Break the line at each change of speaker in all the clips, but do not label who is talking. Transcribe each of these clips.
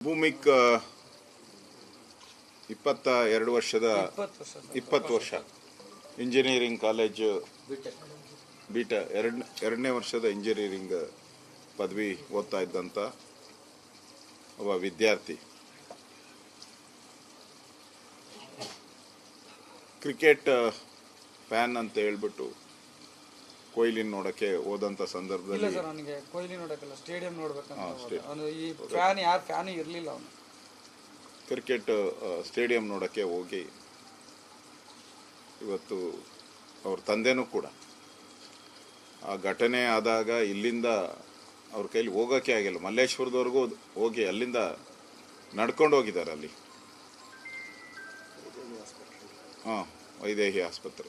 ಭೂಮಿಕ್ ಇಪ್ಪತ್ತ ಎರಡು ವರ್ಷದ
ಇಪ್ಪತ್ತು ವರ್ಷ
ಇಂಜಿನಿಯರಿಂಗ್ ಕಾಲೇಜು ಬಿಟ ಎರಡು ಎರಡನೇ ವರ್ಷದ ಇಂಜಿನಿಯರಿಂಗ್ ಪದವಿ ಓದ್ತಾ ಇದ್ದಂಥ ಒಬ್ಬ ವಿದ್ಯಾರ್ಥಿ. ಕ್ರಿಕೆಟ್ ಫ್ಯಾನ್ ಅಂತ ಹೇಳ್ಬಿಟ್ಟು ಕೊಹ್ಲಿನ ನೋಡಕ್ಕೆ ಹೋದಂತ
ಇಲ್ಲ
ಸಂದರ್ಭದಲ್ಲಿ
ಸರ್ ನನಗೆ ಕೊಹ್ಲಿ ನೋಡಕ್ಕಲ್ಲ ಸ್ಟೇಡಿಯಂ ನೋಡ್ಬೇಕಂತ ಹೋದೆ. ಈ ಫ್ಯಾನ್ ಯಾರು ಫ್ಯಾನು ಇರಲಿಲ್ಲ ಅವನು.
ಕ್ರಿಕೆಟ್ ಸ್ಟೇಡಿಯಂ ನೋಡಕ್ಕೆ ಹೋಗಿ ಇವತ್ತು ಅವ್ರ ತಂದೆನೂ ಕೂಡ. ಆ ಘಟನೆ ಆದಾಗ ಇಲ್ಲಿಂದ ಅವ್ರ ಕೈಲಿ ಹೋಗೋಕೆ ಆಗಿಲ್ಲ. ಮಲ್ಲೇಶ್ವರದವರೆಗೂ ಹೋಗಿ ಅಲ್ಲಿಂದ ನಡ್ಕೊಂಡು ಹೋಗಿದ್ದಾರೆ ಅಲ್ಲಿ. ಹಾಂ ವೈದೇಹಿ ಆಸ್ಪತ್ರೆ.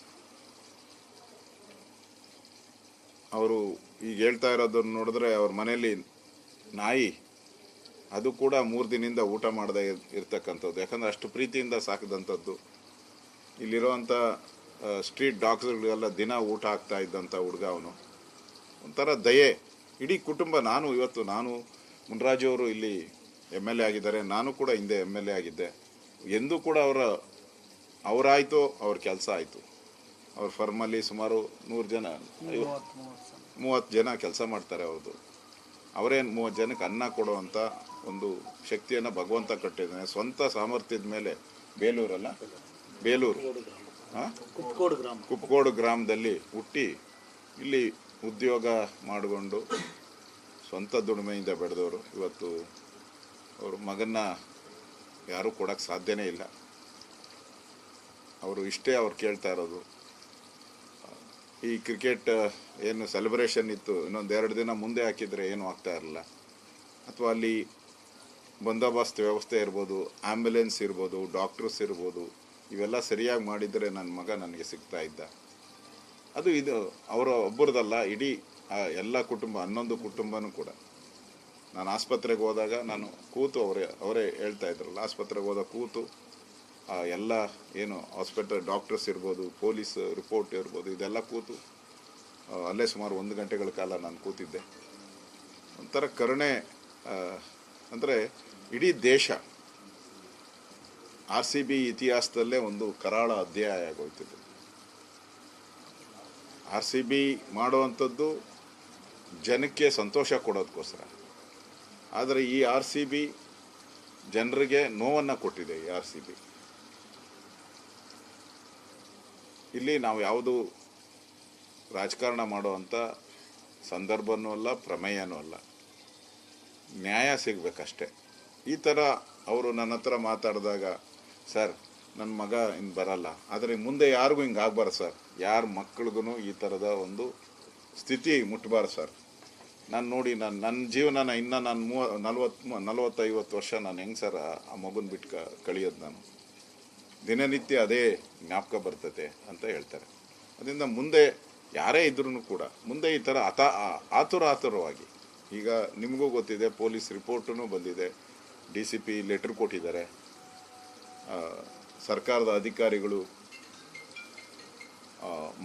ಅವರು ಈಗ ಹೇಳ್ತಾ ಇರೋದನ್ನು ನೋಡಿದ್ರೆ ಅವ್ರ ಮನೆಯಲ್ಲಿ ನಾಯಿ, ಅದು ಕೂಡ ಮೂರು ದಿನದಿಂದ ಊಟ ಮಾಡದೆ ಇರ್- ಇರ್ತಕ್ಕಂಥದ್ದು. ಯಾಕಂದರೆ ಅಷ್ಟು ಪ್ರೀತಿಯಿಂದ ಸಾಕಿದಂಥದ್ದು. ಇಲ್ಲಿರುವಂಥ ಸ್ಟ್ರೀಟ್ ಡಾಗ್ಸ್ಗಳಿಗೆಲ್ಲ ದಿನ ಊಟ ಆಗ್ತಾ ಇದ್ದಂಥ ಹುಡುಗ ಅವನು. ಒಂಥರ ದಯೆ. ಇಡೀ ಕುಟುಂಬ, ನಾನು ಇವತ್ತು, ನಾನು ಮುನ್ರಾಜು ಅವರು ಇಲ್ಲಿ ಎಂ ಎಲ್ ಎ ಆಗಿದ್ದಾರೆ, ನಾನು ಕೂಡ ಹಿಂದೆ ಎಂ ಎಲ್ ಎ ಆಗಿದ್ದೆ. ಎಂದೂ ಕೂಡ ಅವರ, ಅವರಾಯಿತು, ಅವ್ರ ಕೆಲಸ ಆಯಿತು. ಅವ್ರ ಫರ್ಮಲ್ಲಿ ಸುಮಾರು ನೂರು ಜನ
ಮೂವತ್ತು
ಜನ ಕೆಲಸ ಮಾಡ್ತಾರೆ ಅವ್ರದ್ದು ಅವರೇನು ಮೂವತ್ತು ಜನಕ್ಕೆ ಅನ್ನ ಕೊಡುವಂಥ ಒಂದು ಶಕ್ತಿಯನ್ನು ಭಗವಂತ ಕಟ್ಟಿದ್ದಾನೆ ಸ್ವಂತ ಸಾಮರ್ಥ್ಯದ ಮೇಲೆ ಬೇಲೂರಲ್ಲ? ಬೇಲೂರು. ಕುಪ್ಪಗೋಡು ಗ್ರಾಮದಲ್ಲಿ ಹುಟ್ಟಿ ಇಲ್ಲಿ ಉದ್ಯೋಗ ಮಾಡಿಕೊಂಡು ಸ್ವಂತ ದುಡಿಮೆಯಿಂದ ಬೆಳೆದವರು. ಇವತ್ತು ಅವರು ಮಗನ್ನ ಯಾರೂ ಕೊಡೋಕ್ಕೆ ಸಾಧ್ಯನೇ ಇಲ್ಲ. ಅವರು ಇಷ್ಟೇ ಅವ್ರು ಕೇಳ್ತಾ ಇರೋದು. ಈ ಕ್ರಿಕೆಟ್ ಏನು ಸೆಲೆಬ್ರೇಷನ್ ಇತ್ತು, ಇನ್ನೊಂದು ಎರಡು ದಿನ ಮುಂದೆ ಹಾಕಿದರೆ ಏನೂ ಆಗ್ತಾ ಇರಲಿಲ್ಲ ಅಥವಾ ಅಲ್ಲಿ ಬಂದೋಬಸ್ತ್ ವ್ಯವಸ್ಥೆ ಇರ್ಬೋದು ಆ್ಯಂಬುಲೆನ್ಸ್ ಇರ್ಬೋದು ಡಾಕ್ಟರ್ಸ್ ಇರ್ಬೋದು, ಇವೆಲ್ಲ ಸರಿಯಾಗಿ ಮಾಡಿದರೆ ನನ್ನ ಮಗ ನನಗೆ ಸಿಗ್ತಾ ಇದ್ದ. ಅದು ಇದು, ಅವರ ಒಬ್ಬರದಲ್ಲ, ಇಡೀ, ಆ, ಎಲ್ಲ ಕುಟುಂಬ, ಹನ್ನೊಂದು ಕುಟುಂಬನೂ ಕೂಡ. ನಾನು ಆಸ್ಪತ್ರೆಗೆ ಹೋದಾಗ ನಾನು ಕೂತು ಅವರೇ ಅವರೇ ಹೇಳ್ತಾ ಇದ್ರಲ್ಲ, ಆಸ್ಪತ್ರೆಗೆ ಹೋದಾಗ ಕೂತು ಎಲ್ಲ ಏನು ಹಾಸ್ಪಿಟಲ್ ಡಾಕ್ಟರ್ಸ್ ಇರ್ಬೋದು ಪೊಲೀಸ್ ರಿಪೋರ್ಟ್ ಇರ್ಬೋದು, ಇದೆಲ್ಲ ಕೂತು ಅಲ್ಲೇ ಸುಮಾರು ಒಂದು ಗಂಟೆಗಳ ಕಾಲ ನಾನು ಕೂತಿದ್ದೆ. ಒಂಥರ ಕರುಣೆ ಅಂದರೆ ಇಡೀ ದೇಶ ಆರ್ ಸಿ ಬಿ ಇತಿಹಾಸದಲ್ಲೇ ಒಂದು ಕರಾಳ ಅಧ್ಯಾಯ ಆಗೋಯ್ತಿದೆ. ಆರ್ ಸಿ ಬಿ ಮಾಡುವಂಥದ್ದು ಜನಕ್ಕೆ ಸಂತೋಷ ಕೊಡೋದಕ್ಕೋಸ್ಕರ ಆದರೆ ಈ ಆರ್ ಸಿ ಬಿ ಜನರಿಗೆ ನೋವನ್ನು ಕೊಟ್ಟಿದೆ ಈ ಆರ್ ಸಿ ಬಿ ಇಲ್ಲಿ ನಾವು ಯಾವುದು ರಾಜಕಾರಣ ಮಾಡುವಂಥ ಸಂದರ್ಭನೂ ಅಲ್ಲ, ಪ್ರಮೇಯನೂ ಅಲ್ಲ. ನ್ಯಾಯ ಸಿಗಬೇಕಷ್ಟೆ. ಈ ಥರ ಅವರು ನನ್ನ ಹತ್ರ ಮಾತಾಡಿದಾಗ, ಸರ್ ನನ್ನ ಮಗ ಇನ್ನು ಬರಲ್ಲ. ಆದರೆ ಮುಂದೆ ಯಾರಿಗೂ ಹಿಂಗೆ ಆಗ್ಬಾರ್ದು ಸರ್. ಯಾರ ಮಕ್ಳಿಗೂ ಈ ಥರದ ಒಂದು ಸ್ಥಿತಿ ಮುಟ್ಬಾರ್ದು ಸರ್. ನಾನು ನೋಡಿ, ನಾನು ನನ್ನ ಜೀವನನ ಇನ್ನೂ ನಾನು ಮೂವ, ನಲ್ವತ್ತು, ನಲ್ವತ್ತೈವತ್ತು ವರ್ಷ ನಾನು ಹೆಂಗೆ ಸರ್ ಆ- ಮಗುನ ಬಿಟ್ಟು ಕಳಿಯೋದು ನಾನು? ದಿನನಿತ್ಯ ಅದೇ ಜ್ಞಾಪಕ ಬರ್ತತೆ ಅಂತ ಹೇಳ್ತಾರೆ. ಅದರಿಂದ ಮುಂದೆ ಯಾರೇ ಇದ್ರೂ ಕೂಡ, ಮುಂದೆ ಈ ಥರ ಅತ ಆತುರ ಆತುರವಾಗಿ ಈಗ ನಿಮಗೂ ಗೊತ್ತಿದೆ, ಪೊಲೀಸ್ ರಿಪೋರ್ಟೂ ಬಂದಿದೆ, ಡಿ ಸಿ ಪಿ ಲೆಟ್ರ್ ಕೊಟ್ಟಿದ್ದಾರೆ ಸರ್ಕಾರದ ಅಧಿಕಾರಿಗಳು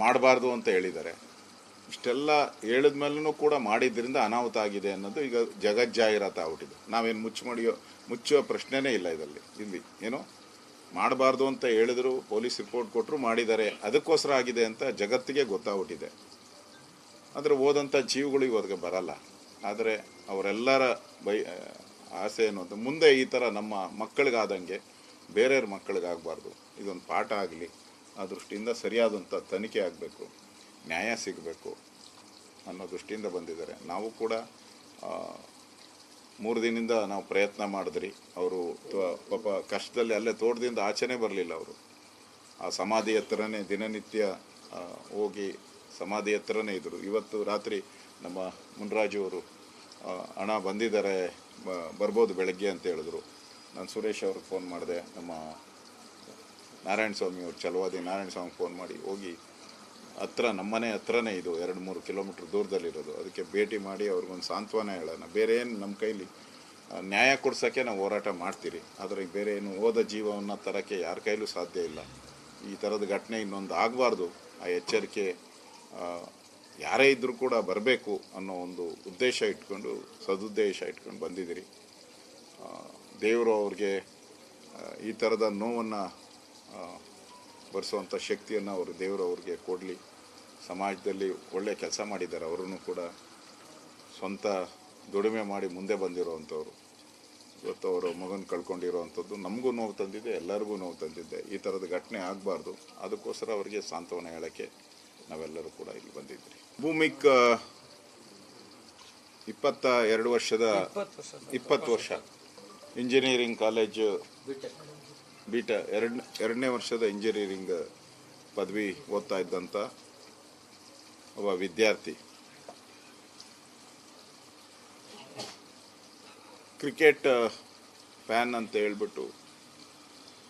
ಮಾಡಬಾರ್ದು ಅಂತ ಹೇಳಿದ್ದಾರೆ. ಇಷ್ಟೆಲ್ಲ ಹೇಳಿದ ಮೇಲೂ ಕೂಡ ಮಾಡಿದ್ರಿಂದ ಅನಾಹುತ ಆಗಿದೆ ಅನ್ನೋದು ಈಗ ಜಗಜ್ಜಾಹಿರಾತ ಆಗ್ಬಿಟ್ಟಿದೆ. ನಾವೇನು ಮುಚ್ಚು ಮಾಡಿಯೋ ಮುಚ್ಚುವ ಪ್ರಶ್ನೆನೇ ಇಲ್ಲ ಇದರಲ್ಲಿ, ಇಲ್ಲಿ, ಏನು? ಮಾಡಬಾರ್ದು ಅಂತ ಹೇಳಿದ್ರು, ಪೊಲೀಸ್ ರಿಪೋರ್ಟ್ ಕೊಟ್ಟರು ಮಾಡಿದ್ದಾರೆ, ಅದಕ್ಕೋಸ್ಕರ ಆಗಿದೆ ಅಂತ ಜಗತ್ತಿಗೆ ಗೊತ್ತಾಗ್ಬಿಟ್ಟಿದೆ. ಆದರೆ ಹೋದಂಥ ಜೀವಗಳು ಇವತ್ತಿಗೆ ಬರಲ್ಲ. ಆದರೆ ಅವರೆಲ್ಲರ ಬೈ ಆಸೆ ಅಂತ ಮುಂದೆ ಈ ಥರ ನಮ್ಮ ಮಕ್ಕಳಿಗಾದಂಗೆ ಬೇರೆಯವ್ರ ಮಕ್ಕಳಿಗಾಗಬಾರ್ದು. ಇದೊಂದು ಪಾಠ ಆಗಲಿ, ಆ ದೃಷ್ಟಿಯಿಂದ ಸರಿಯಾದಂಥ ತನಿಖೆ ಆಗಬೇಕು, ನ್ಯಾಯ ಸಿಗಬೇಕು ಅನ್ನೋ ದೃಷ್ಟಿಯಿಂದ ಬಂದಿದ್ದಾರೆ. ನಾವು ಕೂಡ ಮೂರು ದಿನದಿಂದ ನಾವು ಪ್ರಯತ್ನ ಮಾಡಿದ್ರಿ. ಅವರು ಪಾಪ ಕಷ್ಟದಲ್ಲಿ ಅಲ್ಲೇ ತೋಟದಿಂದ ಆಚೆನೇ ಬರಲಿಲ್ಲ ಅವರು. ಆ ಸಮಾಧಿ ಹತ್ರನೇ ದಿನನಿತ್ಯ ಹೋಗಿ ಸಮಾಧಿ ಹತ್ರನೇ ಇದ್ದರು ಇವತ್ತು ರಾತ್ರಿ ನಮ್ಮ ಮುನ್ರಾಜು ಅವರು ಹಣ ಬಂದಿದ್ದಾರೆ ಬರ್ಬೋದು ಬೆಳಗ್ಗೆ ಅಂತ ಹೇಳಿದ್ರು. ನಾನು ಸುರೇಶ್ ಅವ್ರಿಗೆ ಫೋನ್ ಮಾಡಿದೆ. ನಮ್ಮ ನಾರಾಯಣ ಸ್ವಾಮಿ ಅವ್ರು ಚಲವಾದಿ ನಾರಾಯಣ ಸ್ವಾಮಿ ಫೋನ್ ಮಾಡಿ ಹೋಗಿ ಹತ್ರ ನಮ್ಮನೆ ಹತ್ರನೇ ಇದು, ಎರಡು ಮೂರು ಕಿಲೋಮೀಟ್ರ್ ದೂರದಲ್ಲಿರೋದು. ಅದಕ್ಕೆ ಭೇಟಿ ಮಾಡಿ ಅವ್ರಿಗೊಂದು ಸಾಂತ್ವನ ಹೇಳೋಣ. ಬೇರೆ ಏನು ನಮ್ಮ ಕೈಲಿ ನ್ಯಾಯ ಕೊಡ್ಸೋಕ್ಕೆ ನಾವು ಹೋರಾಟ ಮಾಡ್ತೀರಿ. ಆದರೆ ಬೇರೆ ಏನು ಓದ ಜೀವವನ್ನು ತರೋಕ್ಕೆ ಯಾರ ಕೈಲೂ ಸಾಧ್ಯ ಇಲ್ಲ. ಈ ಥರದ ಘಟನೆ ಇನ್ನೊಂದು ಆಗಬಾರ್ದು. ಆ ಎಚ್ಚರಿಕೆ ಯಾರೇ ಇದ್ದರೂ ಕೂಡ ಬರಬೇಕು ಅನ್ನೋ ಒಂದು ಉದ್ದೇಶ ಇಟ್ಕೊಂಡು, ಸದುದ್ದೇಶ ಇಟ್ಕೊಂಡು ಬಂದಿದ್ದೀರಿ. ದೇವರು ಅವ್ರಿಗೆ ಈ ಥರದ ನೋವನ್ನು ಬರೆಸುವಂಥ ಶಕ್ತಿಯನ್ನು ಅವರು ದೇವರು ಅವ್ರಿಗೆ ಕೊಡಲಿ. ಸಮಾಜದಲ್ಲಿ ಒಳ್ಳೆ ಕೆಲಸ ಮಾಡಿದ್ದಾರೆ. ಅವರೂ ಕೂಡ ಸ್ವಂತ ದುಡಿಮೆ ಮಾಡಿ ಮುಂದೆ ಬಂದಿರೋವಂಥವ್ರು. ಇವತ್ತು ಅವರು ಮಗನ ಕಳ್ಕೊಂಡಿರೋವಂಥದ್ದು ನಮಗೂ ನೋವು ತಂದಿದೆ ಎಲ್ಲರಿಗೂ ನೋವು ತಂದಿದೆ. ಈ ಥರದ ಘಟನೆ ಆಗಬಾರ್ದು. ಅದಕ್ಕೋಸ್ಕರ ಅವರಿಗೆ ಸಾಂತ್ವನ ಹೇಳೋಕ್ಕೆ ನಾವೆಲ್ಲರೂ ಕೂಡ ಇಲ್ಲಿ ಬಂದಿದ್ವಿ ಭೂಮಿಕ್ ಇಪ್ಪತ್ತ ಎರಡು ವರ್ಷದ
ಇಪ್ಪತ್ತು ವರ್ಷ ಸರ್.
ಇಪ್ಪತ್ತು ವರ್ಷ. ಇಂಜಿನಿಯರಿಂಗ್ ಕಾಲೇಜು ಬಿಟ ಎರಡು ಎರಡನೇ ವರ್ಷದ ಇಂಜಿನಿಯರಿಂಗ್ ಪದವಿ ಓದ್ತಾ ಇದ್ದಂಥ ಒಬ್ಬ ವಿದ್ಯಾರ್ಥಿ. ಕ್ರಿಕೆಟ್ ಫ್ಯಾನ್ ಅಂತ ಹೇಳ್ಬಿಟ್ಟು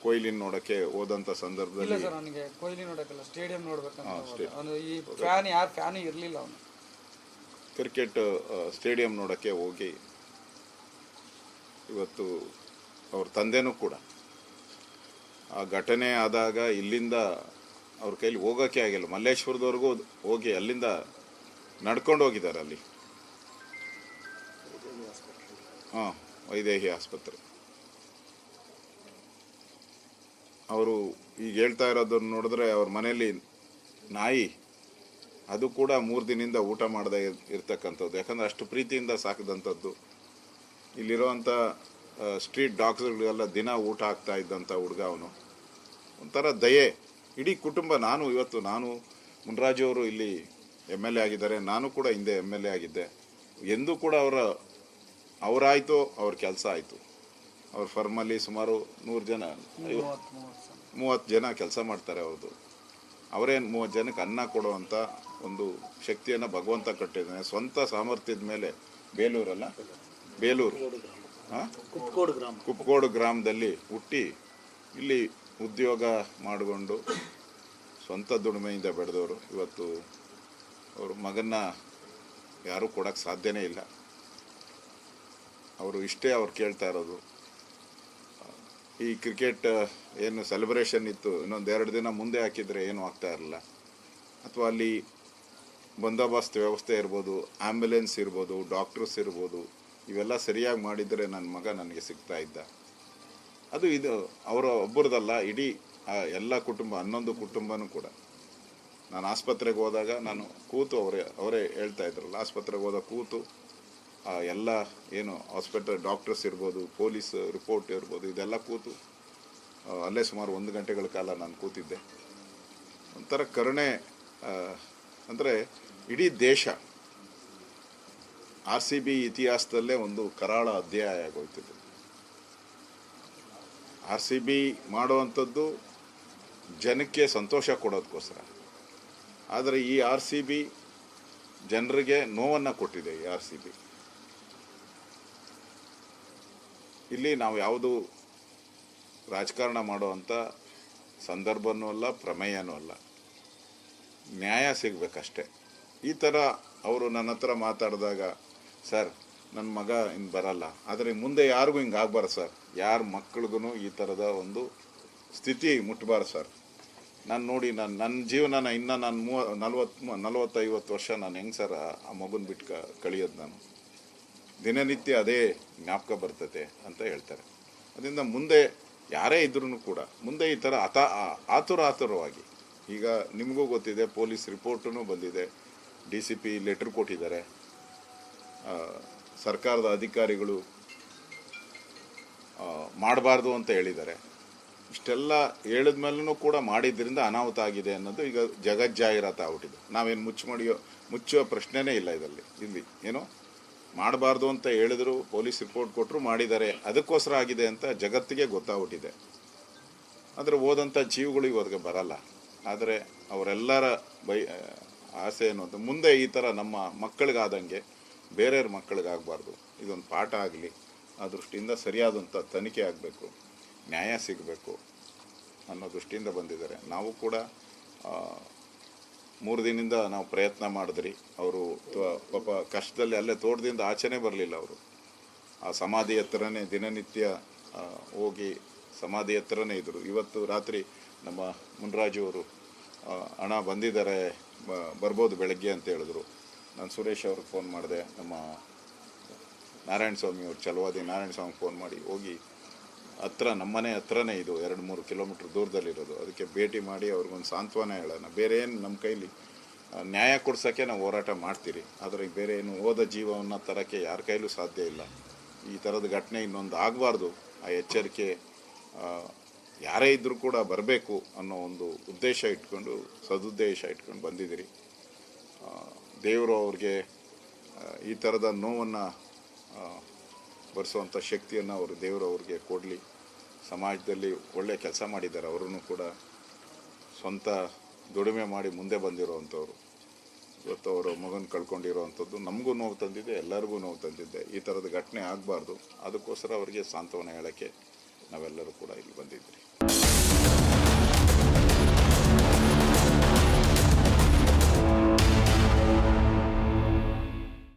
ಕೊಹ್ಲಿನ ನೋಡಕ್ಕೆ ಹೋದಂತ
ಇಲ್ಲ
ಸಂದರ್ಭದಲ್ಲಿ
ಸರ್ ನನಗೆ ಕೊಹ್ಲಿ ನೋಡಕ್ಕಿಲ್ಲ ಸ್ಟೇಡಿಯಂ ನೋಡ್ಬೇಕಂತ
ಹಾ,
ಹೋದೆ.
ಸ್ಟೇ-
ಅವನು ಈ ಫ್ಯಾನ್ ಯಾರು ಫ್ಯಾನ್ ಇರಲಿಲ್ಲ ಅವನು.
ಕ್ರಿಕೆಟ್ ಸ್ಟೇಡಿಯಂ ನೋಡಕ್ಕೆ ಹೋಗಿ ಇವತ್ತು ಅವ್ರ ತಂದೆನೂ ಕೂಡ. ಆ ಘಟನೆ ಆದಾಗ ಇಲ್ಲಿಂದ ಅವ್ರ ಕೈಲಿ ಹೋಗೋಕ್ಕೆ ಆಗಿಲ್ಲ. ಮಲ್ಲೇಶ್ವರದವರೆಗೂ ಹೋಗಿ ಅಲ್ಲಿಂದ ನಡ್ಕೊಂಡು ಹೋಗಿದ್ದಾರೆ ಅಲ್ಲಿ. ಹಾಂ, ವೈದೇಹಿ ಆಸ್ಪತ್ರೆ. ಅವರು ಈಗ ಹೇಳ್ತಾ ಇರೋದನ್ನ ನೋಡಿದ್ರೆ ಅವ್ರ ಮನೆಯಲ್ಲಿ ನಾಯಿ, ಅದು ಕೂಡ ಮೂರು ದಿನದಿಂದ ಊಟ ಮಾಡದೆ ಇರ್ತಕ್ಕಂಥದ್ದು. ಯಾಕಂದ್ರೆ ಅಷ್ಟು ಪ್ರೀತಿಯಿಂದ ಸಾಕಿದಂಥದ್ದು. ಇಲ್ಲಿರುವಂಥ ಸ್ಟ್ರೀಟ್ ಡಾಗ್ಸ್ಗಳಿಗೆಲ್ಲ ದಿನ ಊಟ ಆಗ್ತಾ ಇದ್ದಂಥ ಹುಡುಗ ಅವನು. ಒಂಥರ ದಯೆ. ಇಡೀ ಕುಟುಂಬ ನಾನು ಇವತ್ತು ನಾನು ಮುನ್ರಾಜು ಅವರು ಇಲ್ಲಿ ಎಂ ಎಲ್ ಎ ಆಗಿದ್ದಾರೆ ನಾನು ಕೂಡ ಹಿಂದೆ ಎಂ ಎಲ್ ಎ ಆಗಿದ್ದೆ. ಎಂದೂ ಕೂಡ ಅವರ ಅವರಾಯಿತು ಅವ್ರ ಕೆಲಸ ಆಯಿತು. ಅವ್ರ ಫರ್ಮಲ್ಲಿ ಸುಮಾರು ನೂರು ಜನ
ಮೂವತ್ತು
ಜನ ಕೆಲಸ ಮಾಡ್ತಾರೆ ಅವ್ರದ್ದು ಅವರೇನು ಮೂವತ್ತು ಜನಕ್ಕೆ ಅನ್ನ ಕೊಡುವಂಥ ಒಂದು ಶಕ್ತಿಯನ್ನು ಭಗವಂತ ಕಟ್ಟಿದ್ದಾನೆ. ಸ್ವಂತ ಸಾಮರ್ಥ್ಯದ ಮೇಲೆ ಬೇಲೂರಲ್ಲ? ಬೇಲೂರು. ಕುಪ್ಪಗೋಡು ಗ್ರಾಮದಲ್ಲಿ ಹುಟ್ಟಿ ಇಲ್ಲಿ ಉದ್ಯೋಗ ಮಾಡಿಕೊಂಡು ಸ್ವಂತ ದುಡಿಮೆಯಿಂದ ಬೆಳೆದವರು. ಇವತ್ತು ಅವರು ಮಗನ್ನ ಯಾರೂ ಕೊಡೋಕ್ಕೆ ಸಾಧ್ಯನೇ ಇಲ್ಲ. ಅವರು ಇಷ್ಟೇ ಅವ್ರು ಕೇಳ್ತಾ ಇರೋದು. ಈ ಕ್ರಿಕೆಟ್, ಏನು ಸೆಲೆಬ್ರೇಷನ್ ಇತ್ತು, ಇನ್ನೊಂದು ಎರಡು ದಿನ ಮುಂದೆ ಹಾಕಿದರೆ ಏನೂ ಆಗ್ತಾ ಇರಲಿಲ್ಲ ಅಥವಾ ಅಲ್ಲಿ ಬಂದೋಬಸ್ತ್ ವ್ಯವಸ್ಥೆ ಇರ್ಬೋದು ಆ್ಯಂಬುಲೆನ್ಸ್ ಇರ್ಬೋದು ಡಾಕ್ಟರ್ಸ್ ಇರ್ಬೋದು, ಇವೆಲ್ಲ ಸರಿಯಾಗಿ ಮಾಡಿದರೆ ನನ್ನ ಮಗ ನನಗೆ ಸಿಗ್ತಾ ಇದ್ದ. ಅದು ಇದು, ಅವರ ಒಬ್ಬರದಲ್ಲ, ಇಡೀ ಎಲ್ಲ ಕುಟುಂಬ, ಹನ್ನೊಂದು ಕುಟುಂಬನೂ ಕೂಡ. ನಾನು ಆಸ್ಪತ್ರೆಗೆ ಹೋದಾಗ ನಾನು ಕೂತು ಅವರೇ ಅವರೇ ಹೇಳ್ತಾ ಇದ್ರಲ್ಲ ಆಸ್ಪತ್ರೆಗೆ ಹೋದಾಗ ಕೂತು ಎಲ್ಲ ಏನು ಹಾಸ್ಪಿಟಲ್ ಡಾಕ್ಟರ್ಸ್ ಇರ್ಬೋದು, ಪೊಲೀಸ್ ರಿಪೋರ್ಟ್ ಇರ್ಬೋದು, ಇದೆಲ್ಲ ಕೂತು ಅಲ್ಲೇ ಸುಮಾರು ಒಂದು ಗಂಟೆಗಳ ಕಾಲ ನಾನು ಕೂತಿದ್ದೆ. ಒಂಥರ ಕರುಣೆ ಅಂದರೆ ಇಡೀ ದೇಶ ಆರ್ ಸಿ ಬಿ ಇತಿಹಾಸದಲ್ಲೇ ಒಂದು ಕರಾಳ ಅಧ್ಯಾಯ ಆಗೋಯ್ತಿದೆ ಆರ್ ಸಿ ಬಿ ಮಾಡುವಂಥದ್ದು ಜನಕ್ಕೆ ಸಂತೋಷ ಕೊಡೋದಕ್ಕೋಸ್ಕರ. ಆದರೆ ಈ ಆರ್ ಸಿ ಬಿ ಜನರಿಗೆ ನೋವನ್ನು ಕೊಟ್ಟಿದೆ ಈ ಆರ್ ಸಿ ಬಿ. ಇಲ್ಲಿ ನಾವು ಯಾವುದು ರಾಜಕಾರಣ ಮಾಡುವಂಥ ಸಂದರ್ಭನೂ ಅಲ್ಲ, ಪ್ರಮೇಯನೂ ಅಲ್ಲ. ನ್ಯಾಯ ಸಿಗಬೇಕಷ್ಟೇ. ಈ ಥರ ಅವರು ನನ್ನ ಹತ್ರ ಮಾತಾಡಿದಾಗ, ಸರ್ ನನ್ನ ಮಗ ಇನ್ನು ಬರಲ್ಲ. ಆದರೆ ಮುಂದೆ ಯಾರಿಗೂ ಹಿಂಗೆ ಆಗ್ಬಾರ್ದು ಸರ್. ಯಾರ ಮಕ್ಳಿಗೂ ಈ ಥರದ ಒಂದು ಸ್ಥಿತಿ ಮುಟ್ಬಾರ್ದು ಸರ್. ನಾನು ನೋಡಿ ನಾನು ನನ್ನ ಜೀವನನ ಇನ್ನು ನಾನು ಮೂವ ನಲ್ವತ್ತು ನಲ್ವತ್ತೈವತ್ತು ವರ್ಷ ನಾನು ಹೆಂಗೆ ಸರ್ ಆ- ಮಗುನ ಬಿಟ್ಟು ಕ, ಕಳಿಯೋದು ನಾನು. ದಿನನಿತ್ಯ ಅದೇ ಜ್ಞಾಪಕ ಬರ್ತದೆ ಅಂತ ಹೇಳ್ತಾರೆ. ಅದರಿಂದ ಮುಂದೆ ಯಾರೇ ಇದ್ರೂ ಕೂಡ, ಮುಂದೆ ಈ ಥರ ಅತ ಆತುರ ಆತುರವಾಗಿ ಈಗ ನಿಮಗೂ ಗೊತ್ತಿದೆ, ಪೊಲೀಸ್ ರಿಪೋರ್ಟೂ ಬಂದಿದೆ. ಡಿ ಸಿ ಪಿ ಲೆಟ್ರ್ ಕೊಟ್ಟಿದ್ದಾರೆ. ಸರ್ಕಾರದ ಅಧಿಕಾರಿಗಳು ಮಾಡಬಾರ್ದು ಅಂತ ಹೇಳಿದ್ದಾರೆ. ಇಷ್ಟೆಲ್ಲ ಹೇಳಿದ ಮೇಲೂ ಕೂಡ ಮಾಡಿದ್ರಿಂದ ಅನಾಹುತ ಆಗಿದೆ ಅನ್ನೋದು ಈಗ ಜಗಜ್ಜಾಹಿರಾತ ಆಗ್ಬಿಟ್ಟಿದೆ. ನಾವೇನು ಮುಚ್ಚ ಮಾಡಿಯೋ ಮುಚ್ಚುವ ಪ್ರಶ್ನೆನೇ ಇಲ್ಲ ಇದರಲ್ಲಿ. ಇಲ್ಲಿ ಏನು? ಮಾಡಬಾರ್ದು ಅಂತ ಹೇಳಿದ್ರು, ಪೊಲೀಸ್ ರಿಪೋರ್ಟ್ ಕೊಟ್ಟರು ಮಾಡಿದ್ದಾರೆ. ಅದಕ್ಕೋಸ್ಕರ ಆಗಿದೆ ಅಂತ ಜಗತ್ತಿಗೆ ಗೊತ್ತಾಗ್ಬಿಟ್ಟಿದೆ. ಆದರೆ ಹೋದಂಥ ಜೀವಗಳು ಅದಕ್ಕೆ ಬರಲ್ಲ. ಆದರೆ ಅವರೆಲ್ಲರ ಬೈ ಆಸೆ ಏನು ಮುಂದೆ ಈ ಥರ ನಮ್ಮ ಮಕ್ಕಳಿಗಾದಂಗೆ ಬೇರೆಯವ್ರ ಮಕ್ಕಳಿಗಾಗಬಾರ್ದು ಇದೊಂದು ಪಾಠ ಆಗಲಿ, ಆ ದೃಷ್ಟಿಯಿಂದ ಸರಿಯಾದಂಥ ತನಿಖೆ ಆಗಬೇಕು, ನ್ಯಾಯ ಸಿಗಬೇಕು ಅನ್ನೋ ದೃಷ್ಟಿಯಿಂದ ಬಂದಿದ್ದಾರೆ. ನಾವು ಕೂಡ ಮೂರು ದಿನದಿಂದ ನಾವು ಪ್ರಯತ್ನ ಮಾಡಿದ್ರಿ. ಅವರು ಪಾಪ ಕಷ್ಟದಲ್ಲಿ ಅಲ್ಲೇ ತೋಟದಿಂದ ಆಚೆನೇ ಬರಲಿಲ್ಲ ಅವರು. ಆ ಸಮಾಧಿ ಹತ್ರನೇ ದಿನನಿತ್ಯ ಹೋಗಿ ಸಮಾಧಿ ಹತ್ರನೇ ಇದ್ದರು. ಇವತ್ತು ರಾತ್ರಿ ನಮ್ಮ ಮುನ್ರಾಜು ಅವರು ಹಣ ಬಂದಿದ್ದಾರೆ ಬರ್ಬೋದು ಬೆಳಗ್ಗೆ ಅಂತ ಹೇಳಿದ್ರು. ನಾನು ಸುರೇಶ್ ಅವ್ರಿಗೆ ಫೋನ್ ಮಾಡಿದೆ. ನಮ್ಮ ನಾರಾಯಣ ಸ್ವಾಮಿ ಅವ್ರ ಚಲವಾದಿ ನಾರಾಯಣ ಸ್ವಾಮಿ ಫೋನ್ ಮಾಡಿ ಹೋಗಿ ಹತ್ರ ನಮ್ಮನೆ ಹತ್ರನೇ ಇದು ಎರಡು ಮೂರು ಕಿಲೋಮೀಟ್ರ್ ದೂರದಲ್ಲಿರೋದು. ಅದಕ್ಕೆ ಭೇಟಿ ಮಾಡಿ ಅವ್ರಿಗೊಂದು ಸಾಂತ್ವನ ಹೇಳೋಣ. ಬೇರೆ ಏನು ನಮ್ಮ ಕೈಲಿ ನ್ಯಾಯ ಕೊಡ್ಸೋಕ್ಕೆ ನಾವು ಹೋರಾಟ ಮಾಡ್ತೀರಿ. ಆದರೆ ಬೇರೆ ಏನು ಓದ ಜೀವವನ್ನು ತರೋಕ್ಕೆ ಯಾರ ಕೈಲೂ ಸಾಧ್ಯ ಇಲ್ಲ. ಈ ಥರದ ಘಟನೆ ಇನ್ನೊಂದು ಆಗಬಾರ್ದು. ಆ ಎಚ್ಚರಿಕೆ ಯಾರೇ ಇದ್ದರೂ ಕೂಡ ಬರಬೇಕು ಅನ್ನೋ ಒಂದು ಉದ್ದೇಶ ಇಟ್ಕೊಂಡು, ಸದುದ್ದೇಶ ಇಟ್ಕೊಂಡು ಬಂದಿದ್ದೀರಿ. ದೇವರು ಅವ್ರಿಗೆ ಈ ಥರದ ನೋವನ್ನು ಬರೆಸುವಂಥ ಶಕ್ತಿಯನ್ನು ಅವರು ದೇವರು ಅವ್ರಿಗೆ ಕೊಡಲಿ. ಸಮಾಜದಲ್ಲಿ ಒಳ್ಳೆಯ ಕೆಲಸ ಮಾಡಿದ್ದಾರೆ. ಅವರೂ ಕೂಡ ಸ್ವಂತ ದುಡಿಮೆ ಮಾಡಿ ಮುಂದೆ ಬಂದಿರೋವಂಥವ್ರು ಇವತ್ತು ಅವರು ಮಗನ ಕಳ್ಕೊಂಡಿರೋವಂಥದ್ದು ನಮಗೂ ನೋವು ತಂದಿದೆ, ಎಲ್ಲರಿಗೂ ನೋವು ತಂದಿದೆ. ಈ ಥರದ ಘಟನೆ ಆಗಬಾರ್ದು. ಅದಕ್ಕೋಸ್ಕರ ಅವರಿಗೆ ಸಾಂತ್ವನ ಹೇಳೋಕ್ಕೆ ನಾವೆಲ್ಲರೂ ಕೂಡ ಇಲ್ಲಿ ಬಂದಿದ್ದೀರಿ.